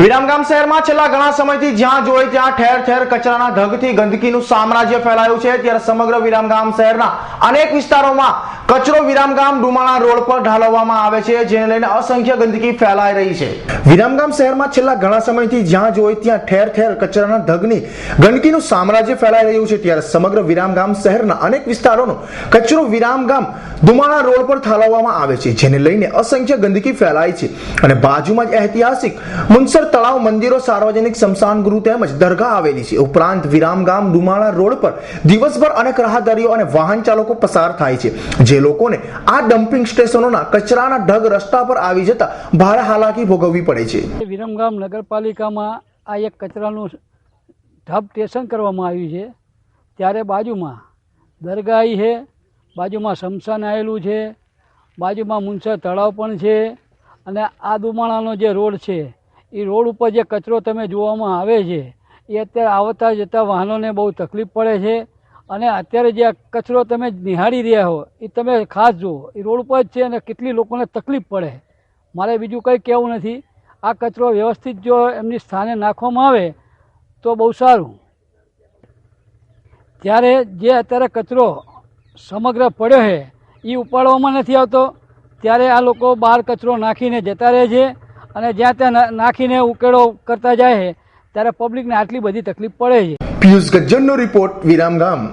વિરામગામ શહેરમાં છેલ્લા ઘણા સમયથી જ્યાં જોઈ ત્યાં ઠેર ઠેર કચરાના ઢગથી ગંદકીનું સામ્રાજ્ય ફેલાયું છે, ત્યારે સમગ્ર વિરામગામ શહેરના અનેક વિસ્તારોમાં કચરો વિરામગામ ડુમાણા રોડ પર ઢાલવવામાં આવે છે, જેને લઈને અસંખ્ય ગંદકી ફેલાઈ રહી છે. વિરામગામ શહેરમાં છેલ્લા ઘણા સમયથી જ્યાં જોઈ ત્યાં ઠેર ઠેર કચરાના ઢગની ગંદકીનું સામ્રાજ્ય ફેલાઈ રહ્યું છે, ત્યારે સમગ્ર વિરામગામ શહેરના અનેક વિસ્તારોનો કચરો વિરામગામ ડુમાણા રોડ પર ઠાલવવામાં આવે છે, જેને લઈને અસંખ્ય ગંદકી ફેલાય છે. અને બાજુમાં જ ઐતિહાસિક મુનસર તળાવ મંદિરો સાર્વજનિક સ્મશાન ગૃહ તેમજ દરગાહ આવેલી છે. ઉપરાંત વિરામગામ ડુમાળા રોડ પર દિવસભર અનેક રાહદારીઓ અને વાહન ચાલકો પસાર થાય છે. જે લોકોને આ ડમ્પિંગ સ્ટેશનોના કચરાના ઢગ રસ્તા પર આવી જતા ભારે હાલાકી ભોગવવી પડે છે. વિરમગામ નગરપાલિકામાં આ એક કચરાનું ઢબ સ્ટેશન કરવામાં આવ્યું છે. ત્યારે બાજુમાં દરગાહી છે, બાજુમાં શમશાન આવેલું છે, બાજુમાં મુનસર તળાવ પણ છે અને આ દુમાણાનો જે રોડ છે એ રોડ ઉપર જે કચરો તમે જોવામાં આવે છે એ અત્યારે આવતા જતા વાહનોને બહુ તકલીફ પડે છે. અને અત્યારે જે કચરો તમે નિહાળી રહ્યા હો એ તમે ખાસ જુઓ એ રોડ ઉપર જ છે અને કેટલી લોકોને તકલીફ પડે. મારે બીજું કંઈ કહેવું નથી. આ કચરો વ્યવસ્થિત જો એમની સ્થાને નાખવામાં આવે, તો બહુ સારું. ત્યારે જે અત્યારે કચરો સમગ્ર પડ્યો છે એ ઉપાડવામાં નથી આવતો, ત્યારે આ લોકો બહાર કચરો નાખીને જતા રહે છે. અને જ્યાં ત્યાં નાખીને ઉકેળો કરતા જાય છે, ત્યારે પબ્લિકને આટલી બધી તકલીફ પડે છે. પિયુષ ગજ્જનનો રિપોર્ટ વિરામગામ